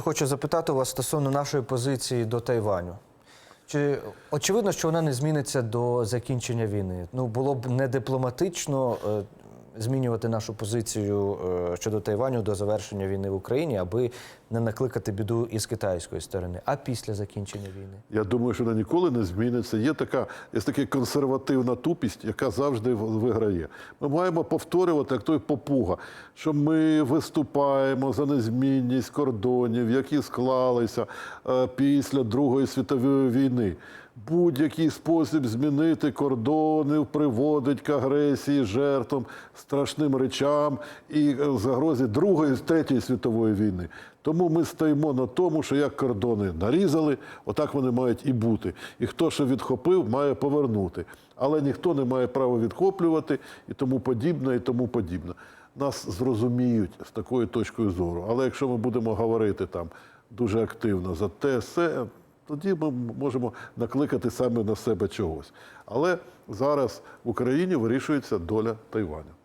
Хочу запитати у вас стосовно нашої позиції до Тайваню. Чи очевидно, що вона не зміниться до закінчення війни? Ну було б не дипломатично е, змінювати нашу позицію е, щодо Тайваню до завершення війни в Україні, аби не накликати біду із китайської сторони, а після закінчення війни. Я думаю, що вона ніколи не зміниться. Є така, є така консервативна тупість, яка завжди виграє. Ми маємо повторювати, як той попуга, що ми виступаємо за незмінність кордонів, які склалися е, після Другої світової війни. Будь-який спосіб змінити кордони приводить к агресії, жертвам, страшним речам і е, загрозі Другої, Третьої світової війни. Тому ми стоїмо на тому, що як кордони нарізали, отак вони мають і бути. І хто що відхопив, має повернути. Але ніхто не має права відхоплювати і тому подібне, і тому подібне. Нас зрозуміють з такою точкою зору. Але якщо ми будемо говорити там дуже активно за те, все, тоді ми можемо накликати саме на себе чогось. Але зараз в Україні вирішується доля Тайваню.